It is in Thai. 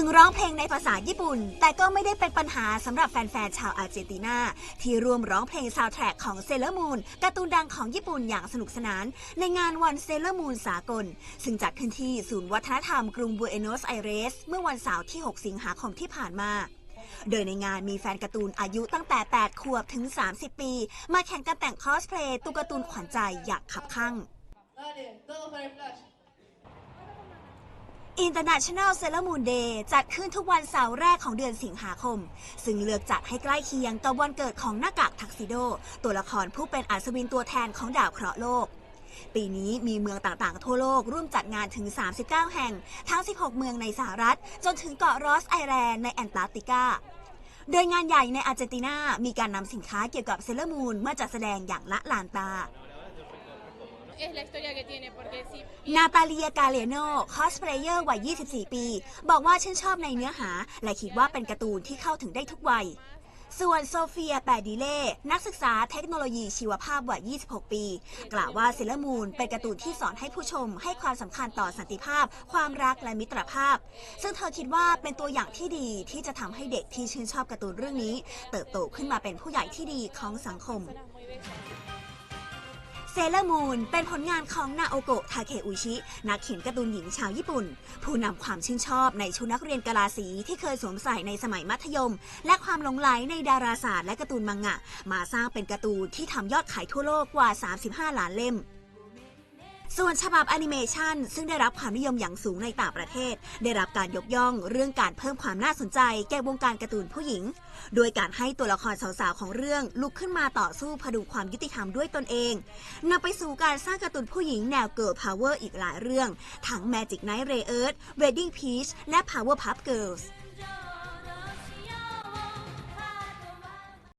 ถึงร้องเพลงในภาษาญี่ปุ่น แต่ก็ไม่ได้เป็นปัญหาสำหรับแฟนๆ ชาวอาร์เจนตินา ที่ร่วมร้องเพลงซาวด์แทร็กของเซเลอร์มูนการ์ตูนดังของญี่ปุ่นอย่างสนุกสนาน ในงานวันเซเลอร์มูนสากล ซึ่งจัดขึ้นที่ศูนย์วัฒนธรรมกรุงบูเอโนสไอเรส เมื่อวันเสาร์ที่ 6 สิงหาคมที่ผ่านมาโดยในงานมีแฟนการ์ตูนอายุตั้งแต่ 8 ขวบถึง 30 ปี มาแข่งกันแต่งคอสเพลย์ตุ๊กตาตูนขวัญใจอยางขับข้าง International Sailor Moon Day จัดขึ้นทุกวันเสาร์แรกของเดือนสิงหาคม ซึ่งเลือกจัดให้ใกล้เคียงกับวันเกิดของหน้ากากทักซิโด ตัวละครผู้เป็นอัศวินตัวแทนของดาวเคราะห์โลก ปีนี้มีเมืองต่างๆ ทั่วโลกร่วมจัดงานถึง 39 แห่ง ทั้ง 16 เมืองในสหรัฐ จนถึงเกาะรอสไอแลนด์ในแอนตาร์กติกาโดยงานใหญ่ในอาร์เจนตินา มีการนำสินค้าเกี่ยวกับเซเลอร์มูนมาจัดแสดงอย่างละลานตา Es la historia que tiene, porque si นาตาเลียกาเลโนคอสเพลเยอร์วัย 24 ปี บอกว่าชื่นชอบในเนื้อหา และคิดว่าเป็นการ์ตูนที่เข้าถึงได้ทุกวัย ส่วนโซเฟียแปดดิเล่ นักศึกษาเทคโนโลยีชีวภาพวัย 26 ปี กล่าวว่าเซเลมูนเป็นการ์ตูนที่สอนให้ผู้ชม ให้ความสำคัญต่อสันติภาพ ความรักและมิตรภาพ ซึ่งเธอคิดว่าเป็นตัวอย่างที่ดีที่จะทำให้เด็กที่ชื่นชอบการ์ตูนเรื่องนี้ เติบโตขึ้นมาเป็นผู้ใหญ่ที่ดีของสังคม เซเลอร์มูนเป็นผลงานของนาโอโกะทาเคอุชิ นักเขียนการ์ตูนหญิงชาวญี่ปุ่น ผู้นำความชื่นชอบในชุดนักเรียนกลาสีที่เคยสวมใส่ในสมัยมัธยม และความหลงไหลในดาราศาสตร์และการ์ตูนมังงะ มาสร้างเป็นการ์ตูนที่ทำยอดขายทั่วโลกกว่า 35 ล้านเล่ม ส่วนฉบับแอนิเมชันซึ่งได้รับความนิยมอย่างสูงในต่างประเทศ ได้รับการยกย่องเรื่องการเพิ่มความน่าสนใจ แก่วงการการ์ตูนผู้หญิง โดยการให้ตัวละครสาวๆของเรื่องลุกขึ้นมาต่อสู้พดุงความยุติธรรมด้วยตนเองนำไปสู่การสร้างการ์ตูนผู้หญิงแนวเกิร์ลพาวเวอร์อีกหลายเรื่อง ทั้ง Magic Knight Ray Earth Wedding Peach และ Powerpuff Girls